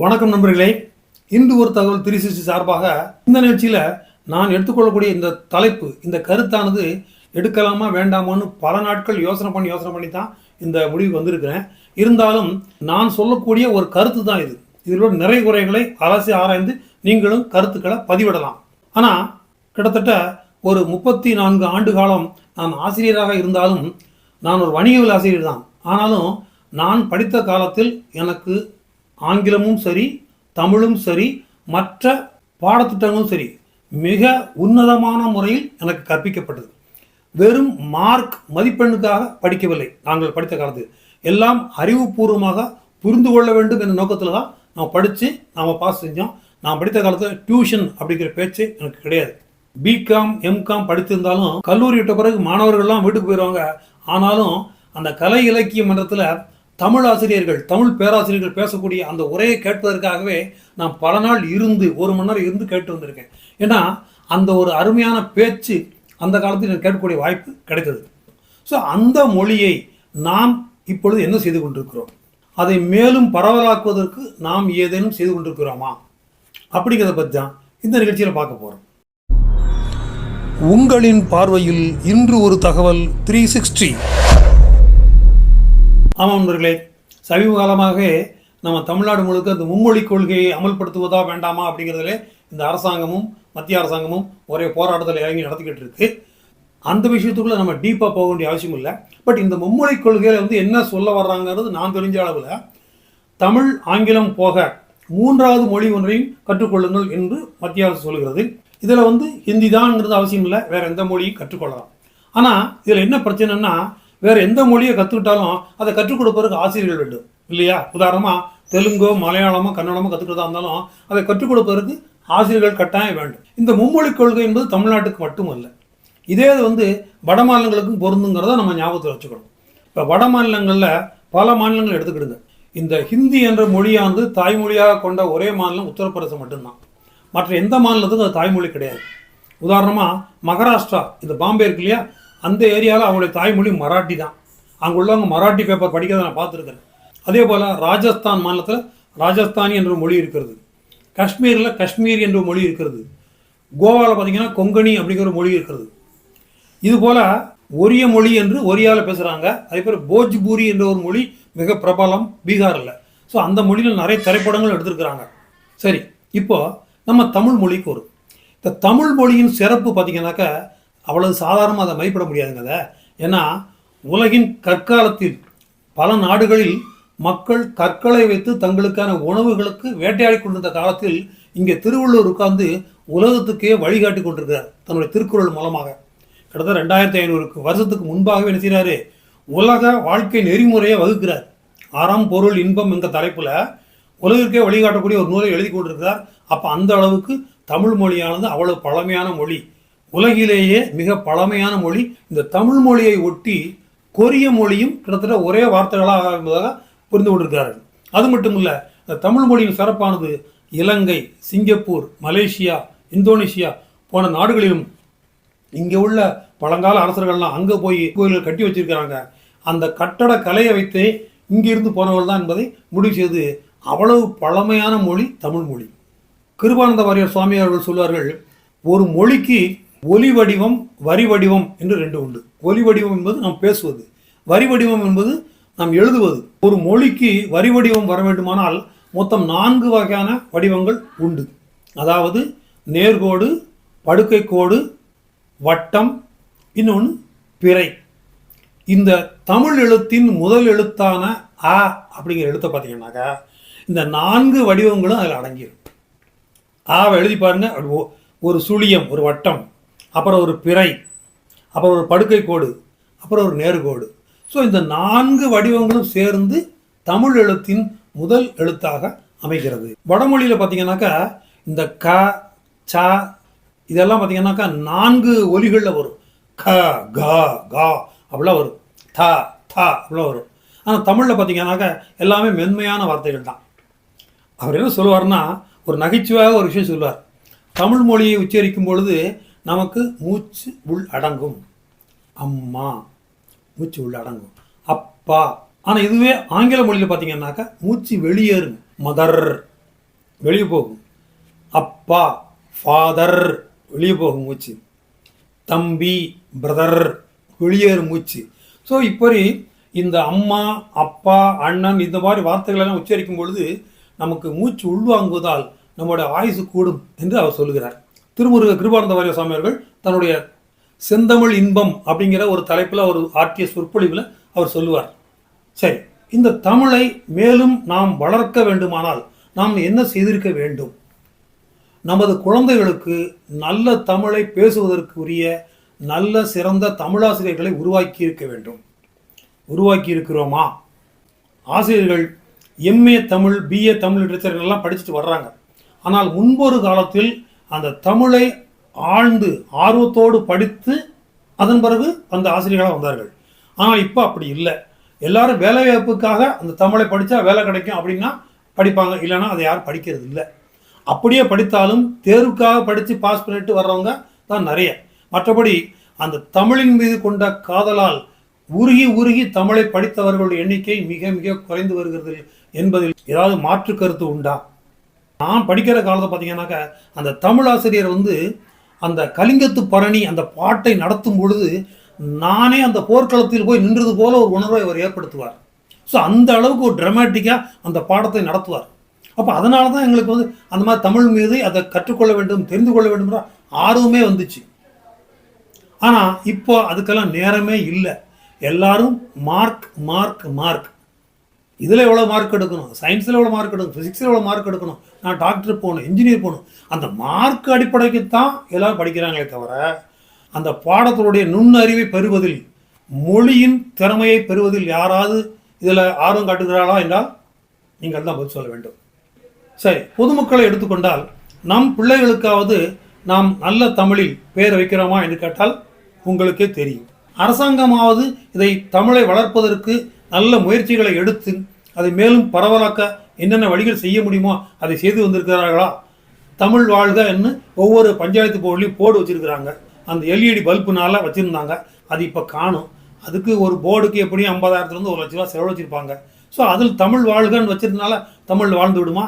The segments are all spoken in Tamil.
வணக்கம் நண்பர்களே. இன்று ஒரு தகவல் த்ரீ சிக்ஸ்டி சார்பாக இந்த நிகழ்ச்சியில் நான் எடுத்துக்கொள்ளக்கூடிய இந்த தலைப்பு இந்த கருத்தானது எடுக்கலாமா வேண்டாமான்னு பல நாட்கள் யோசனை பண்ணி யோசனை பண்ணி தான் இந்த முடிவுக்கு வந்திருக்கிறேன். இருந்தாலும் நான் சொல்லக்கூடிய ஒரு கருத்து தான் இது. இதில் உள்ள நிறை குறைகளை அலசி ஆராய்ந்து நீங்களும் கருத்துக்களை பதிவிடலாம். ஆனால் கிட்டத்தட்ட ஒரு முப்பத்தி நான்கு ஆண்டு காலம் நான் ஆசிரியராக இருந்தாலும் நான் ஒரு வணிகவியல் ஆசிரியர் தான். ஆனாலும் நான் படித்த காலத்தில் எனக்கு ஆங்கிலமும் சரி தமிழும் சரி மற்ற பாடத்திட்டங்களும் சரி மிக உன்னதமான முறையில் எனக்கு கற்பிக்கப்பட்டது. வெறும் மார்க் மதிப்பெண்ணுக்காக படிக்கவில்லை நாங்கள் படித்த காலத்தில் எல்லாம் அறிவுபூர்வமாக புரிந்து கொள்ள வேண்டும் என்ற நோக்கத்தில் தான் நாம் படித்து நாம் பாஸ் செஞ்சோம். நான் படித்த காலத்தில் டியூஷன் அப்படிங்கிற பேச்சு எனக்கு கிடையாது. பிகாம் எம்காம் படித்திருந்தாலும் கல்லூரி விட்ட பிறகு மாணவர்கள்லாம் வீட்டுக்கு போயிடுவாங்க ஆனாலும் அந்த கலை இலக்கிய மன்றத்தில் தமிழ் ஆசிரியர்கள் தமிழ் பேராசிரியர்கள் பேசக்கூடிய அந்த உரையை கேட்பதற்காகவே நான் பல நாள் இருந்து ஒரு மணி நேரம் இருந்து கேட்டு வந்திருக்கேன். ஏன்னா அந்த ஒரு அருமையான பேச்சு அந்த காலத்தில் எனக்கு கேட்கக்கூடிய வாய்ப்பு கிடைத்தது. ஸோ அந்த மொழியை நாம் இப்பொழுது என்ன செய்து கொண்டிருக்கிறோம்? அதை மேலும் பரவலாக்குவதற்கு நாம் ஏதேனும் செய்து கொண்டிருக்கிறோமா? அப்படிங்கிறத பற்றி தான் இந்த நிகழ்ச்சியில் பார்க்க போகிறோம் உங்களின் பார்வையில் இன்று ஒரு தகவல் த்ரீ சிக்ஸ்டி ஆமாம் நண்பர்களே. சமீப காலமாக நம்ம தமிழ்நாடு முழுக்க அந்த மும்மொழி கொள்கையை அமல்படுத்துவதா வேண்டாமா அப்படிங்கிறதுல இந்த அரசாங்கமும் மத்திய அரசாங்கமும் ஒரே போராட்டத்தில் இறங்கி நடத்திக்கிட்டு இருக்கு. அந்த விஷயத்துக்குள்ளே நம்ம டீப்பாக போக வேண்டிய அவசியம் இல்லை. பட் இந்த மும்மொழி கொள்கையில் வந்து என்ன சொல்ல வர்றாங்கிறது நான் தெரிஞ்ச அளவில் தமிழ் ஆங்கிலம் போக மூன்றாவது மொழி ஒன்றையும் கற்றுக்கொள்ளுங்கள் என்று மத்திய அரசு சொல்கிறது. இதில் வந்து ஹிந்தி தான்ங்கிறது அவசியம் இல்லை. வேறு எந்த மொழியும் கற்றுக்கொள்ளலாம். ஆனால் இதில் என்ன பிரச்சனைன்னா வேறு எந்த மொழியை கற்றுக்கிட்டாலும் அதை கற்றுக் கொடுப்பதற்கு ஆசிரியர்கள் வேண்டும். இல்லையா? உதாரணமாக தெலுங்கோ மலையாளமோ கன்னடமோ கற்றுக்கிறதா இருந்தாலும் அதை கற்றுக் கொடுப்பதற்கு ஆசிரியர்கள் கட்டாயம் வேண்டும். இந்த மும்மொழி கொள்கை என்பது தமிழ்நாட்டுக்கு மட்டுமல்ல. இதே இது வந்து வட மாநிலங்களுக்கும் பொருந்துங்கிறத நம்ம ஞாபகத்தில் வச்சுக்கணும். இப்போ வட மாநிலங்களில் பல மாநிலங்கள் எடுத்துக்கிடுங்க. இந்த ஹிந்தி என்ற மொழியானது தாய்மொழியாக கொண்ட ஒரே மாநிலம் உத்தரப்பிரதேசம் மட்டும்தான். மற்ற எந்த மாநிலத்துக்கும் அது தாய்மொழி கிடையாது. உதாரணமாக மகாராஷ்டிரா இந்த பாம்பே இருக்கு இல்லையா? அந்த ஏரியாவில் அவங்களுடைய தாய்மொழி மராட்டி தான் அங்கே உள்ளவங்க மராட்டி பேப்பர் படிக்கிறத நான் பார்த்துருக்குறேன். அதே போல் ராஜஸ்தான் மாநிலத்தில் ராஜஸ்தானி என்ற மொழி இருக்கிறது. காஷ்மீரில் காஷ்மீர் என்ற மொழி இருக்கிறது. கோவாவில் பார்த்தீங்கன்னா கொங்கணி அப்படிங்கிற மொழி இருக்கிறது. இது போல் ஒரிய மொழி என்று ஒரியாவில் பேசுகிறாங்க அதே போல் போஜ்பூரி என்ற ஒரு மொழி மிக பிரபலம் பீகாரில். ஸோ அந்த மொழியில் நிறைய திரைப்படங்கள் எடுத்திருக்கிறாங்க. சரி இப்போ நம்ம தமிழ் மொழிக்கு வரும். இந்த தமிழ் மொழியின் சிறப்பு பார்த்தீங்கன்னாக்கா அவ்வளவு சாதாரணமாக அதை மதிப்பிட முடியாதுங்க அதை ஏன்னா உலகின் கற்காலத்தில் பல நாடுகளில் மக்கள் கற்களை வைத்து தங்களுக்கான உணவுகளுக்கு வேட்டையாடி கொண்டிருந்த காலத்தில் இங்கே திருவள்ளுவர் உட்கார்ந்து உலகத்துக்கே வழிகாட்டி கொண்டிருக்கிறார் தன்னுடைய திருக்குறள் மூலமாக. கிட்டத்தட்ட ரெண்டாயிரத்தி ஐநூறுக்கு வருஷத்துக்கு முன்பாகவே என்ன செய்கிறாரு உலக வாழ்க்கை நெறிமுறையை வகுக்கிறார். அறம் பொருள் இன்பம் என்ற தலைப்பில் உலகிற்கே வழிகாட்டக்கூடிய ஒரு நூலை எழுதி கொண்டிருக்கிறார். அப்போ அந்த அளவுக்கு தமிழ் மொழியானது அவ்வளவு பழமையான மொழி. உலகிலேயே மிக பழமையான மொழி. இந்த தமிழ் மொழியை ஒட்டி கொரிய மொழியும் கிட்டத்தட்ட ஒரே வார்த்தைகளாக என்பதாக புரிந்து கொண்டிருக்கிறார்கள். அது மட்டும் இல்லை இந்த தமிழ் மொழியின் சிறப்பானது இலங்கை சிங்கப்பூர் மலேசியா இந்தோனேஷியா போன நாடுகளிலும் இங்கே உள்ள பழங்கால அரசர்கள்லாம் அங்கே போய் கோயில்கள் கட்டி வச்சிருக்கிறாங்க. அந்த கட்டட கலையை வைத்தே இங்கிருந்து போனவர்கள் தான் என்பதை முடிவு செய்து அவ்வளவு பழமையான மொழி தமிழ் மொழி. கிருபானந்த வாரியர் சுவாமி அவர்கள் சொல்வார்கள் ஒரு மொழிக்கு ஒலி வடிவம் வரி வடிவம் என்று ரெண்டு உண்டு. ஒலி வடிவம் என்பது நாம் பேசுவது. வரி வடிவம் என்பது நாம் எழுதுவது. ஒரு மொழிக்கு வரி வடிவம் வர வேண்டுமானால் மொத்தம் நான்கு வகையான வடிவங்கள் உண்டு. அதாவது நேர்கோடு படுக்கை கோடு வட்டம் இன்னொன்று பிறை. இந்த தமிழ் எழுத்தின் முதல் எழுத்தான அ அப்படிங்கிற எழுத்தை பார்த்தீங்கன்னாக்கா இந்த நான்கு வடிவங்களும் அதில் அடங்கிடும் ஆவை எழுதி பாருங்க. ஒ- ஒரு சுழியம் ஒரு வட்டம். அப்புறம் ஒரு பிறை அப்புறம் ஒரு படுக்கை கோடு அப்புறம் ஒரு நேர்கோடு ஸோ இந்த நான்கு வடிவங்களும் சேர்ந்து தமிழ் எழுத்தின் முதல் எழுத்தாக அமைகிறது. வடமொழியில் பார்த்தீங்கன்னாக்கா இந்த க ச இதெல்லாம் பார்த்தீங்கன்னாக்கா நான்கு ஒலிகளில் வரும். க க கா அப்படிலாம் வரும். த த அப்படிலாம் வரும். ஆனால் தமிழில் பார்த்தீங்கன்னாக்கா எல்லாமே மென்மையான வார்த்தைகள் தான். அவர் என்ன சொல்லுவார்னா ஒரு நகைச்சுவையாக ஒரு விஷயம் சொல்லுவார். தமிழ் மொழியை உச்சரிக்கும் பொழுது நமக்கு மூச்சு உள் அடங்கும். அம்மா மூச்சு உள் அடங்கும். அப்பா. ஆனால் இதுவே ஆங்கில மொழியில் பார்த்தீங்கன்னாக்கா மூச்சு வெளியேறும். மதர் வெளியே போகும். அப்பா ஃபாதர் வெளியே போகும் மூச்சு. தம்பி பிரதர் வெளியேறும் மூச்சு. ஸோ இப்படி இந்த அம்மா அப்பா அண்ணன் இந்த மாதிரி வார்த்தைகள் எல்லாம் உச்சரிக்கும் பொழுது நமக்கு மூச்சு உள்வாங்குவதால் நம்முடைய ஆயுசு கூடும் என்று அவர் சொல்லுகிறார். திருமுருக கிருபானந்த வாரிய சாமியார்கள் தன்னுடைய செந்தமிழ் இன்பம் அப்படிங்கிற ஒரு தலைப்பில் அவர் ஆற்றிய சொற்பொழிவில் அவர் சொல்லுவார். சரி இந்த தமிழை மேலும் நாம் வளர்க்க வேண்டுமானால் நாம் என்ன செய்திருக்க வேண்டும்? நமது குழந்தைகளுக்கு நல்ல தமிழை பேசுவதற்கு உரிய நல்ல சிறந்த தமிழாசிரியர்களை உருவாக்கி இருக்க வேண்டும். உருவாக்கி இருக்கிறோமா ஆசிரியர்கள் MA Tamil BA Tamil literature எல்லாம் படிச்சுட்டு வர்றாங்க. ஆனால் முன்பொரு காலத்தில் அந்த தமிழை ஆழ்ந்து ஆர்வத்தோடு படித்து அதன் பிறகு அந்த ஆசிரியர்களாக வந்தார்கள். ஆனால் இப்போ அப்படி இல்லை. எல்லாரும் வேலைவாய்ப்புக்காக அந்த தமிழை படித்தா வேலை கிடைக்கும் அப்படின்னா படிப்பாங்க. இல்லைன்னா அதை யாரும் படிக்கிறது இல்லை. அப்படியே படித்தாலும் தேர்வுக்காக படித்து பாஸ் பண்ணிட்டு வர்றவங்க தான் நிறைய. மற்றபடி அந்த தமிழின் மீது கொண்ட காதலால் உருகி உருகி தமிழை படித்தவர்களுடைய எண்ணிக்கை மிக மிக குறைந்து வருகிறது என்பதில் ஏதாவது மாற்று கருத்து உண்டா? நான் படிக்கிற காலத்தை பார்த்தீங்கன்னாக்கா அந்த தமிழ் ஆசிரியர் வந்து அந்த கலிங்கத்து பரணி அந்த பாட்டை நடத்தும் பொழுது நானே அந்த போர்க்களத்தில் போய் நின்றது போல ஒரு உணர்வை அவர் ஏற்படுத்துவார். ஸோ அந்த அளவுக்கு ஒரு ட்ரமேட்டிக்காக அந்த பாடத்தை நடத்துவார். அப்போ அதனால தான் எங்களுக்கு வந்து அந்த மாதிரி தமிழ் மீது அதை கற்றுக்கொள்ள வேண்டும் தெரிந்து கொள்ள வேண்டும்ன்ற ஆர்வமே வந்துச்சு. ஆனால் இப்போ அதுக்கெல்லாம் நேரமே இல்லை. எல்லாரும் மார்க் மார்க் மார்க். இதில் எவ்வளோ மார்க் எடுக்கணும்? சயின்ஸில் எவ்வளோ மார்க் எடுக்கணும்? ஃபிசிக்ஸில் எவ்வளோ மார்க் எடுக்கணும்? நான் டாக்டர் போகணும் இன்ஜினியர் போகணும். அந்த மார்க் அடிப்படைக்கு தான் எல்லோரும் படிக்கிறாங்களே தவிர அந்த பாடத்தினுடைய நுண்ணறிவை பெறுவதில் மொழியின் திறமையை பெறுவதில் யாராவது இதில் ஆர்வம் காட்டுகிறாளா என்றால் நீங்கள் தான் பதில் சொல்ல வேண்டும். சரி பொதுமக்களை எடுத்துக்கொண்டால் நம் பிள்ளைகளுக்காவது நாம் நல்ல தமிழில் பேர் வைக்கிறோமா என்று கேட்டால் உங்களுக்கே தெரியும். அரசாங்கமாவது இதை தமிழை வளர்ப்பதற்கு நல்ல முயற்சிகளை எடுத்து அதை மேலும் பரவலாக்க என்னென்ன வழிகள் செய்ய முடியுமோ அதை செய்து வந்திருக்கிறார்களா? தமிழ் வாழ்க என்று ஒவ்வொரு பஞ்சாயத்து போர்டுலையும் போர்டு வச்சிருக்கிறாங்க. அந்த எல்இடி பல்புனால வச்சுருந்தாங்க. அது இப்போ காணும். அதுக்கு ஒரு போர்டுக்கு எப்படியும் ஐம்பதாயிரத்துலேருந்து ஒரு லட்ச ரூபா செலவழிச்சிருப்பாங்க. ஸோ அதில் தமிழ் வாழ்கன்னு வச்சிருந்தனால தமிழ் வாழ்ந்து விடுமா?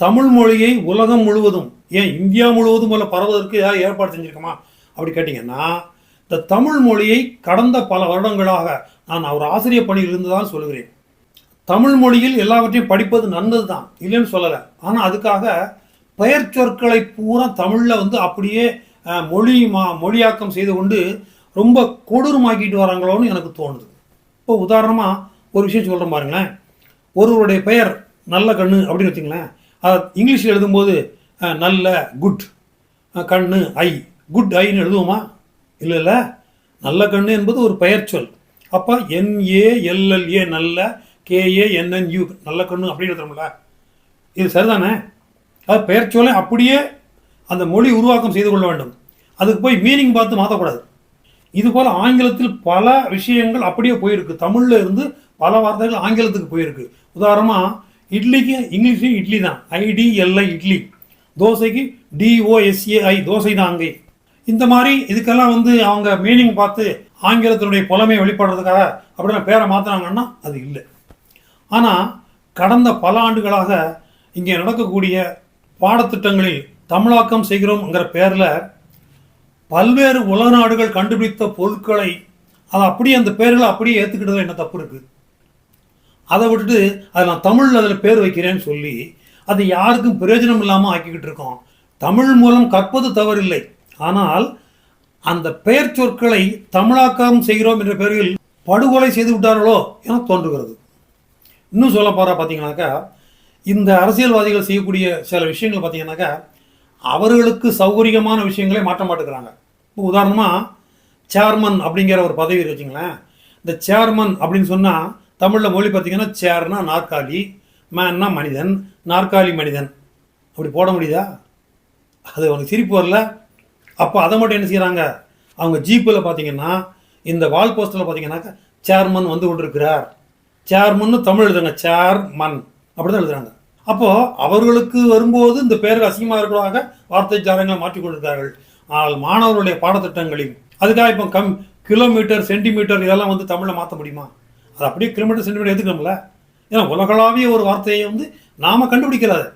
தமிழ் மொழியை உலகம் முழுவதும் ஏன் இந்தியா முழுவதும் போல பரவதற்கு ஏதாவது ஏற்பாடு செஞ்சுருக்கோமா? அப்படி கேட்டிங்கன்னா இந்த தமிழ் மொழியை கடந்த பல வருடங்களாக நான் ஒரு ஆசிரியர் பணியில் இருந்து தான் சொல்கிறேன் தமிழ் மொழியில் எல்லாவற்றையும் படிப்பது நல்லது தான் இல்லைன்னு சொல்லலை. ஆனால் அதுக்காக பெயர் சொற்களை பூரா தமிழில் வந்து அப்படியே மொழி மா மொழியாக்கம் செய்து கொண்டு ரொம்ப கொடூரமாக்கிட்டு வராங்களோன்னு எனக்கு தோணுது. இப்போ உதாரணமாக ஒரு விஷயம் சொல்கிறேன் பாருங்களேன். ஒருவருடைய பெயர் நல்ல கண்ணு அப்படின்னு வச்சுங்களேன் அதை இங்கிலீஷில் எழுதும்போது நல்ல குட் கண்ணு ஐ குட் ஐன்னு எழுதுவோமா? இல்லை நல்ல கண்ணு என்பது ஒரு பெயர் சொல். அப்போ என்ஏஎல்எல்ஏ நல்ல கேஏ என்என்யூ நல்ல கண்ணு அப்படின்னு எழுதுறோம்ல இது சரிதானே? அது பெயர் சொல்லை அப்படியே அந்த மொழி உருவாக்கம் செய்து கொள்ள வேண்டும். அதுக்கு போய் மீனிங் பார்த்து மாற்றக்கூடாது இது போல் ஆங்கிலத்தில் பல விஷயங்கள் அப்படியே போயிருக்கு. தமிழில் இருந்து பல வார்த்தைகள் ஆங்கிலத்துக்கு போயிருக்கு. உதாரணமாக இட்லிக்கு இங்கிலீஷும் இட்லி தான். ஐடிஎல்ஐ இட்லி. தோசைக்கு டிஓஎஸ்ஏஐ தோசை தான் அங்கே. இந்த மாதிரி இதுக்கெல்லாம் வந்து அவங்க மீனிங் பார்த்து ஆங்கிலத்தினுடைய புலமையை வெளிப்படுறதுக்காக அப்படின்னு பேரை மாற்றினாங்கன்னா அது இல்லை. ஆனால் கடந்த பல ஆண்டுகளாக இங்கே நடக்கக்கூடிய பாடத்திட்டங்களில் தமிழாக்கம் செய்கிறோம்ங்கிற பேரில் பல்வேறு உலக நாடுகள் கண்டுபிடித்த பொருட்களை அதை அப்படியே அந்த பேர்களை அப்படியே ஏற்றுக்கிட்டதில் என்ன தப்பு இருக்குது அதை விட்டுட்டு அதை நான் தமிழில் அதில் பேர் வைக்கிறேன்னு சொல்லி அது யாருக்கும் பிரயோஜனம் இல்லாமல் ஆக்கிக்கிட்டு இருக்கோம். தமிழ் மூலம் கற்பது தவறில்லை. ஆனால் அந்த பெயர் சொற்களை தமிழாக்கம் செய்கிறோம் என்ற பெயரில் படுகொலை செய்து விட்டார்களோ என தோன்றுகிறது. இன்னும் சொல்ல போகிறா பார்த்தீங்கன்னாக்கா இந்த அரசியல்வாதிகள் செய்யக்கூடிய சில விஷயங்கள் பார்த்தீங்கன்னாக்கா அவர்களுக்கு சௌகரியமான விஷயங்களே மாற்ற மாட்டுக்கிறாங்க. இப்போ உதாரணமாக சேர்மன் அப்படிங்கிற ஒரு பதவி இருக்கு வச்சுங்களேன். இந்த சேர்மன் அப்படின்னு சொன்னால் தமிழில் மொழி பார்த்தீங்கன்னா சேர்னா நாற்காலி மேன்னா மனிதன் நாற்காலி மனிதன். அப்படி போட முடியுதா? அது உனக்கு சிரிப்பு வரல. அப்போ அதை மட்டும் என்ன செய்கிறாங்க அவங்க ஜீப்பில் பார்த்தீங்கன்னா இந்த வால் போஸ்டரில் பார்த்தீங்கன்னாக்கா சேர்மன் வந்து கொண்டிருக்கிறார். சேர்மன் தமிழ் எழுதுங்க சேர்மன் அப்படி தான் எழுதுறாங்க. அப்போது அவர்களுக்கு வரும்போது இந்த பேருக்கு அசிங்கமாக இருக்கிறதாக வார்த்தை சாரங்களை மாற்றிக் கொண்டிருக்கிறார்கள். ஆனால் மாணவர்களுடைய பாடத்திட்டங்களையும் அதுக்காக இப்போ கம் கிலோமீட்டர் சென்டிமீட்டர் இதெல்லாம் வந்து தமிழில் மாற்ற முடியுமா? அது அப்படியே கிலோமீட்டர் சென்டிமீட்டர் எடுத்துக்கணும்ல. ஏன்னா உலகளாவிய ஒரு வார்த்தையை வந்து நாம் கண்டுபிடிக்கிறாது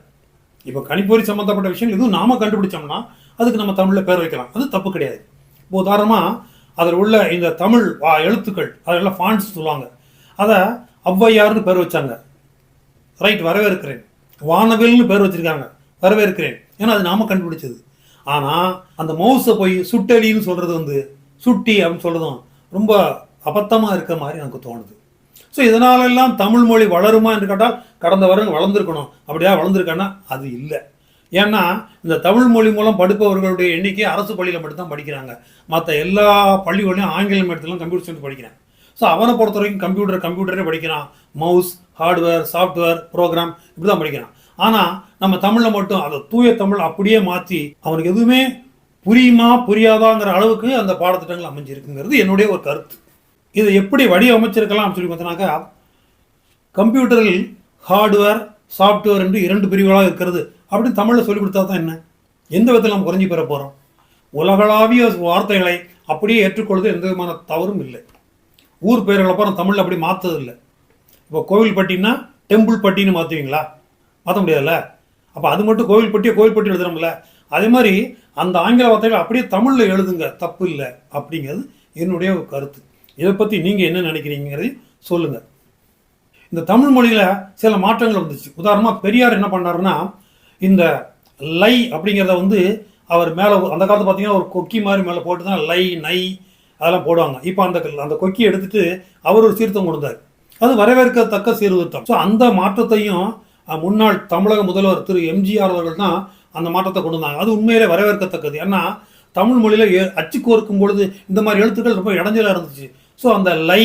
இப்போ கணிப்பொறி சம்மந்தப்பட்ட விஷயங்கள் எதுவும் நாம் கண்டுபிடிச்சோம்னா அதுக்கு நம்ம தமிழில் பேர் வைக்கலாம். அது தப்பு கிடையாது. இப்போ உதாரணமாக அதில் உள்ள இந்த தமிழ் வா- எழுத்துக்கள் அதெல்லாம் ஃபாண்ட்ஸ் சொல்லுவாங்க. அதை ஔவையார்னு பேர் வச்சாங்க. ரைட் வரவேற்கிறேன். வானவில்னு பேர் வச்சிருக்காங்க. வரவேற்கிறேன். ஏன்னா அது நாம கண்டுபிடிச்சது. ஆனால் அந்த மவுஸை போய் சுட்டலின்னு சொல்கிறது வந்து சுட்டி அப்படின்னு சொல்கிறதும் ரொம்ப அபத்தமாக இருக்க மாதிரி எனக்கு தோணுது. ஸோ இதனாலெல்லாம் தமிழ் மொழி வளருமா என்று கேட்டால் கடந்த வருடம் வளர்ந்துருக்கணும். அப்படியா வளர்ந்துருக்கான்னா அது இல்லை. ஏன்னா இந்த தமிழ் மொழி மூலம் படிப்பவர்களுடைய எண்ணிக்கை அரசு பள்ளியில் மட்டும்தான் படிக்கிறாங்க. மற்ற எல்லா பள்ளிகளையும் ஆங்கிலம் எடுத்துலாம் கம்ப்யூட்டர் சேர்ந்து படிக்கிறேன் ஸோ அவனை பொறுத்த வரைக்கும் கம்ப்யூட்டர் கம்ப்யூட்டரே படிக்கிறான். மவுஸ் ஹார்ட்வேர் சாஃப்ட்வேர் ப்ரோக்ராம் இப்படி தான் படிக்கிறான். ஆனால் நம்ம தமிழில் மட்டும் அதை தூய தமிழ் அப்படியே மாற்றி அவனுக்கு எதுவுமே புரியுமா புரியாதாங்கிற அளவுக்கு அந்த பாடத்திட்டங்கள் அமைஞ்சிருக்குங்கிறது என்னுடைய ஒரு கருத்து. இதை எப்படி வடிவமைச்சிருக்கலாம் அப்படின்னு சொல்லி பார்த்தோன்னாக்கா கம்ப்யூட்டரில் ஹார்ட்வேர் சாஃப்ட்வேர் என்று இரண்டு பிரிவுகளாக இருக்கிறது. அப்படி தமிழில் சொல்லிக் கொடுத்தா தான் என்ன? எந்த விதத்தில் நம்ம குறைஞ்சி பெற போகிறோம் உலகளாவிய வார்த்தைகளை அப்படியே ஏற்றுக்கொள்வது எந்த விதமான தவறும் இல்லை. ஊர் பெயர்களை அப்புறம் தமிழில் அப்படி மாற்றது இல்லை இப்போ கோவில்பட்டினா டெம்பிள் பட்டின்னு மாற்றுவீங்களா மாற்ற முடியாதுல்ல? அப்போ அது மட்டும் கோவில்பட்டியை கோவில்பட்டி எழுதுறோம்ல. அதே மாதிரி அந்த ஆங்கில வார்த்தைகள் அப்படியே தமிழில் எழுதுங்க. தப்பு இல்லை அப்படிங்கிறது என்னுடைய கருத்து. இதை பற்றி நீங்கள் என்ன நினைக்கிறீங்கிறதையும் சொல்லுங்கள் இந்த தமிழ் மொழியில் சில மாற்றங்கள் வந்துச்சு. உதாரணமாக பெரியார் என்ன பண்ணாருன்னா இந்த லை அப்படிங்கிறத வந்து அவர் மேலே அந்த காலத்து பார்த்தீங்கன்னா ஒரு கொக்கி மாதிரி மேலே போட்டு தான் லை நை அதெல்லாம் போடுவாங்க. இப்போ அந்த அந்த கொக்கி எடுத்துட்டு அவர் ஒரு சீர்த்தம் கொடுத்தார். அது வரவேற்கத்தக்க சீர்திருத்தம். ஸோ அந்த மாற்றத்தையும் முன்னாள் தமிழக முதல்வர் திரு எம்ஜிஆர் அவர்கள் தான் அந்த மாற்றத்தை கொண்டு வந்தாங்க. அது உண்மையிலே வரவேற்கத்தக்கது. ஏன்னா தமிழ் மொழியில் எ- அச்சு கோர்க்கும் பொழுது இந்த மாதிரி எழுத்துக்கள் ரொம்ப இடைஞ்சலாக இருந்துச்சு. ஸோ அந்த லை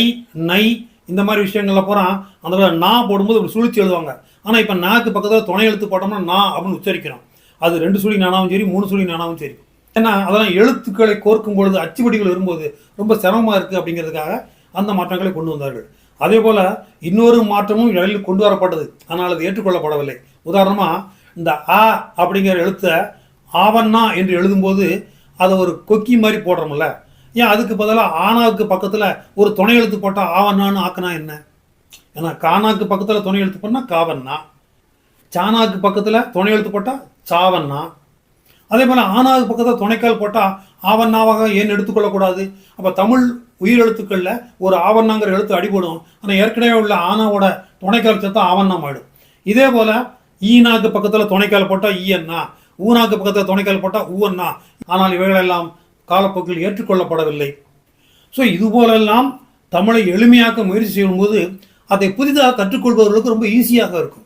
நை இந்த மாதிரி விஷயங்கள்ல பூரா அந்த நான் நா போடும்போது இப்படி சுழிச்சு எழுதுவாங்க. ஆனால் இப்போ நாக்கு பக்கத்தில் துணை எழுத்து போட்டோம்னா நா அப்படின்னு உச்சரிக்கிறோம். அது ரெண்டு சுழி நானாவும் சரி மூணு சுழி நானாவும் சரி. ஏன்னா அதெல்லாம் எழுத்துக்களை கோர்க்கும் பொழுது அச்சுவடிகள் வரும்போது ரொம்ப சிரமமாக இருக்குது அப்படிங்கிறதுக்காக அந்த மாற்றங்களை கொண்டு வந்தார்கள். அதே போல் இன்னொரு மாற்றமும் இடையில் கொண்டு வரப்பட்டது. ஆனால் அது ஏற்றுக்கொள்ளப்படவில்லை. உதாரணமாக இந்த ஆ அப்படிங்கிற எழுத்தை ஆவண்ணா என்று எழுதும்போது அதை ஒரு கொக்கி மாதிரி போடுறோம்ல. ஏன் அதுக்கு பதிலாக ஆனாவுக்கு பக்கத்தில் ஒரு துணை எழுத்து போட்டால் ஆவண்ணான்னு ஆக்கினா என்ன? ஏன்னா கானாக்கு பக்கத்தில் துணை எழுத்து போட்டால் காவண்ணா. சானாக்கு பக்கத்தில் துணை எழுத்து போட்டால் சாவண்ணா. அதே போல் ஆனாவுக்கு பக்கத்தில் துணைக்கால் போட்டால் ஆவண்ணாவாக ஏன் எடுத்துக்கொள்ளக்கூடாது? அப்போ தமிழ் உயிரெழுத்துக்களில் ஒரு ஆவண்ணாங்கிற எழுத்து அடிபடும். ஆனால் ஏற்கனவே உள்ள ஆனாவோட துணைக்கால் சேர்த்தா ஆவண்ணம் ஆயிடும் இதே போல் ஈனாக்கு பக்கத்தில் துணைக்கால் போட்டால் ஈயண்ணா. ஊனாக்கு பக்கத்தில் துணைக்கால் போட்டால் ஊவண்ணா. ஆனால் இவைகளெல்லாம் காலப்போக்கில் ஏற்றுக்கொள்ளப்படவில்லை. ஸோ இதுபோலெல்லாம் தமிழை எளிமையாக்க முயற்சி செய்யும்போது அதை புதிதாக கற்றுக்கொள்பவர்களுக்கு ரொம்ப ஈஸியாக இருக்கும்.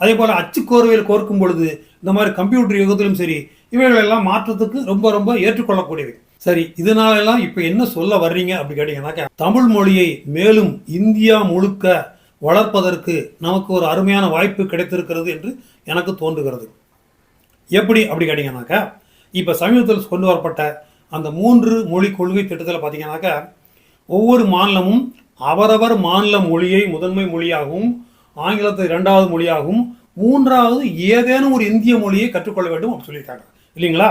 அதே போல் அச்சுக்கோர்வையில் கோர்க்கும் பொழுது இந்த மாதிரி கம்ப்யூட்டர் யுகத்திலும் சரி இவைகளெல்லாம் மாற்றத்துக்கு ரொம்ப ரொம்ப ஏற்றுக்கொள்ளக்கூடியவை. சரி இதனாலெல்லாம் இப்போ என்ன சொல்ல வர்றீங்க அப்படி கேட்டீங்கன்னாக்கா தமிழ் மொழியை மேலும் இந்தியா முழுக்க வளர்ப்பதற்கு நமக்கு ஒரு அருமையான வாய்ப்பு கிடைத்திருக்கிறது என்று எனக்கு தோன்றுகிறது. எப்படி அப்படி கேட்டிங்கனாக்கா இப்போ சமீபத்தில் கொண்டு வரப்பட்ட அந்த மூன்று மொழி கொள்கை திட்டத்தில் பார்த்தீங்கன்னாக்கா ஒவ்வொரு மாநிலமும் அவரவர் மாநில மொழியை முதன்மை மொழியாகவும் ஆங்கிலத்தை இரண்டாவது மொழியாகவும் மூன்றாவது ஏதேனும் ஒரு இந்திய மொழியை கற்றுக்கொள்ள வேண்டும் அப்படின்னு சொல்லியிருக்காங்க. இல்லைங்களா?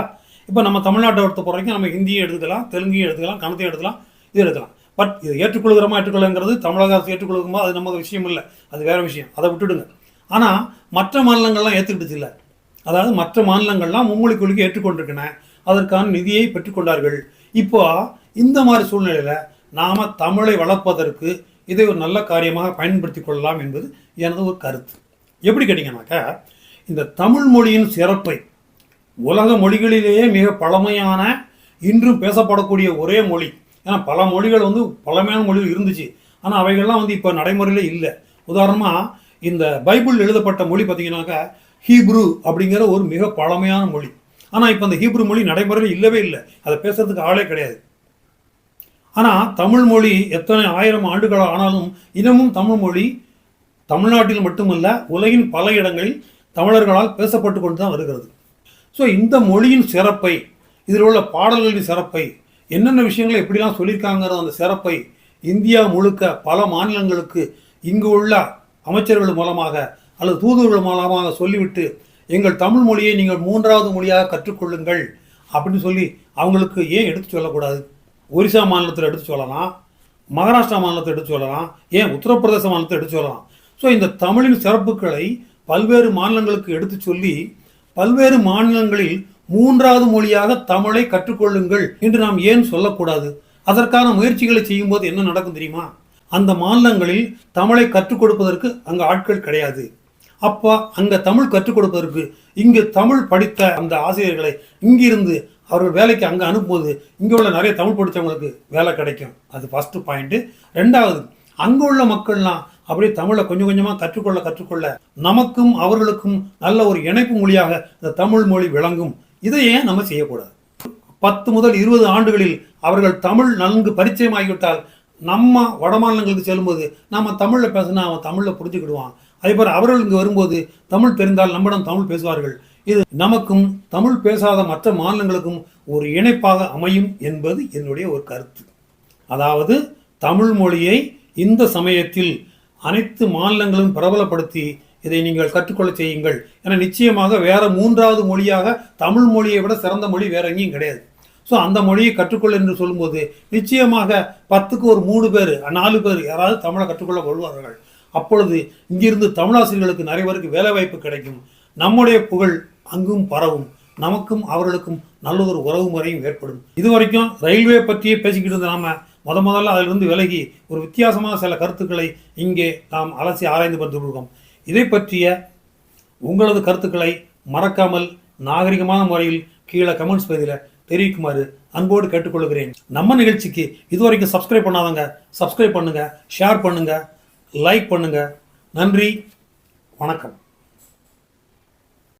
இப்போ நம்ம தமிழ்நாட்டை பொறுத்த வரைக்கும் நம்ம ஹிந்தியை எடுத்துக்கலாம் தெலுங்கையும் எடுத்துக்கலாம் கணத்தையும் எடுத்துக்கலாம் இது எடுக்கலாம் பட் இதை ஏற்றுக்கொள்கிறோமா ஏற்றுக்கொள்ளுங்கிறது தமிழக அரசு ஏற்றுக்கொள்ளுமா அது நமக்கு விஷயம் இல்லை. அது வேறு விஷயம். அதை விட்டுடுங்க. ஆனால் மற்ற மாநிலங்கள்லாம் ஏற்றுக்கிட்டு இல்லை. அதாவது மற்ற மாநிலங்கள்லாம் மும்மொழி கொள்கை ஏற்றுக்கொண்டிருக்கின அதற்கான நிதியை பெற்றுக்கொண்டார்கள். இப்போ இந்த மாதிரி சூழ்நிலையில் நாம் தமிழை வளர்ப்பதற்கு இதை ஒரு நல்ல காரியமாக பயன்படுத்தி கொள்ளலாம் என்பது எனது ஒரு கருத்து. எப்படி கேட்டிங்கனாக்கா இந்த தமிழ் மொழியின் சிறப்பை உலக மொழிகளிலேயே மிக பழமையான இன்றும் பேசப்படக்கூடிய ஒரே மொழி. ஏன்னா பல மொழிகள் வந்து பழமையான மொழிகள் இருந்துச்சு. ஆனால் அவைகள்லாம் வந்து இப்போ நடைமுறையில் இல்லை. உதாரணமாக இந்த பைபிள் எழுதப்பட்ட மொழி பார்த்தீங்கன்னாக்கா ஹீப்ரு அப்படிங்கிற ஒரு மிக பழமையான மொழி. ஆனால் இப்போ அந்த ஹீப்ரு மொழி நடைமுறையில் இல்லவே இல்லை. அதை பேசுறதுக்கு ஆளே கிடையாது. ஆனால் தமிழ் மொழி எத்தனை ஆயிரம் ஆண்டுகள் ஆனாலும் இன்னமும் தமிழ் மொழி தமிழ்நாட்டில் மட்டுமல்ல உலகின் பல இடங்களில் தமிழர்களால் பேசப்பட்டு கொண்டு தான் வருகிறது. ஸோ இந்த மொழியின் சிறப்பை இதில் உள்ள பாடல்களின் சிறப்பை என்னென்ன விஷயங்களை எப்படிலாம் சொல்லியிருக்காங்கிற அந்த சிறப்பை இந்தியா முழுக்க பல மாநிலங்களுக்கு இங்கு உள்ள அமைச்சர்கள் மூலமாக அல்லது தூதுவர்கள் மூலமாக சொல்லிவிட்டு எங்கள் தமிழ் மொழியை நீங்கள் மூன்றாவது மொழியாக கற்றுக்கொள்ளுங்கள் அப்படின்னு சொல்லி அவங்களுக்கு ஏன் எடுத்து சொல்லக்கூடாது? ஒரிசா மாநிலத்தில் எடுத்து சொல்லலாம் மகாராஷ்டிரா மாநிலத்தை எடுத்து சொல்லலாம் ஏன் உத்தரப்பிரதேச மாநிலத்தை எடுத்து சொல்லலாம். ஸோ இந்த தமிழின் சிறப்புகளை பல்வேறு மாநிலங்களுக்கு எடுத்து சொல்லி பல்வேறு மாநிலங்களில் மூன்றாவது மொழியாக தமிழை கற்றுக்கொள்ளுங்கள் என்று நாம் ஏன் சொல்லக்கூடாது? அதற்கான முயற்சிகளை செய்யும்போது என்ன நடக்கும் தெரியுமா? அந்த மாநிலங்களில் தமிழை கற்றுக் கொடுப்பதற்கு அங்கே ஆட்கள் கிடையாது. அப்பா அங்கே தமிழ் கற்றுக் கொடுப்பதற்கு இங்கு தமிழ் படித்த அந்த ஆசிரியர்களை இங்கிருந்து அவர்கள் வேலைக்கு அங்கே அனுப்பும்போது இங்கே உள்ள நிறைய தமிழ் படித்தவங்களுக்கு வேலை கிடைக்கும். அது ஃபஸ்ட்டு பாயிண்ட்டு ரெண்டாவது அங்கே உள்ள மக்கள்லாம் அப்படியே தமிழை கொஞ்சம் கொஞ்சமாக கற்றுக்கொள்ள கற்றுக்கொள்ள நமக்கும் அவர்களுக்கும் நல்ல ஒரு இணைப்பு மொழியாக இந்த தமிழ் மொழி விளங்கும். இதை ஏன் நம்ம செய்யக்கூடாது? பத்து முதல் இருபது ஆண்டுகளில் அவர்கள் தமிழ் நன்கு பரிச்சயமாகிவிட்டால் நம்ம வட மாநிலங்களுக்கு செல்லும்போது நம்ம தமிழில் பேசினா அவன் தமிழில் புரிஞ்சுக்கிடுவான். அதே போல் அவர்கள் இங்கே வரும்போது தமிழ் தெரிந்தால் நம்மிடம் தமிழ் பேசுவார்கள். இது நமக்கும் தமிழ் பேசாத மற்ற மாநிலங்களுக்கும் ஒரு இணைப்பாக அமையும் என்பது என்னுடைய ஒரு கருத்து. அதாவது தமிழ் மொழியை இந்த சமயத்தில் அனைத்து மாநிலங்களும் பிரபலப்படுத்தி இதை நீங்கள் கற்றுக்கொள்ள செய்யுங்கள் என நிச்சயமாக வேற மூன்றாவது மொழியாக தமிழ் மொழியை விட சிறந்த மொழி வேற எங்கேயும் கிடையாது. ஸோ அந்த மொழியை கற்றுக்கொள் என்று சொல்லும்போது நிச்சயமாக பத்துக்கு ஒரு மூணு பேர் நாலு பேர் யாராவது தமிழை கற்றுக்கொள்ள கொள்வார்கள். அப்பொழுது இங்கிருந்து தமிழாசிரியர்களுக்கு நிறைய பேருக்கு வேலை வாய்ப்பு கிடைக்கும். நம்முடைய புகழ் அங்கும் பரவும். நமக்கும் அவர்களுக்கும் நல்ல ஒரு உறவு முறையும் ஏற்படும். இது வரைக்கும் ரயில்வே பற்றியே பேசிக்கிட்டு இருந்த நாம முத முதல்ல அதிலிருந்து விலகி ஒரு வித்தியாசமான சில கருத்துக்களை இங்கே நாம் அலசி ஆராய்ந்து வந்துள்ளோம் இதை பற்றிய உங்களது கருத்துக்களை மறக்காமல் நாகரிகமான முறையில் கீழே கமெண்ட்ஸ் பகுதியில் தெரிவிக்குமாறு அன்போடு கேட்டுக்கொள்கிறேன். நம்ம நிகழ்ச்சிக்கு இதுவரைக்கும் சப்ஸ்கிரைப் பண்ணாதவங்க சப்ஸ்கிரைப் பண்ணுங்கள் ஷேர் பண்ணுங்கள் லைக் பண்ணுங்கள் நன்றி வணக்கம்.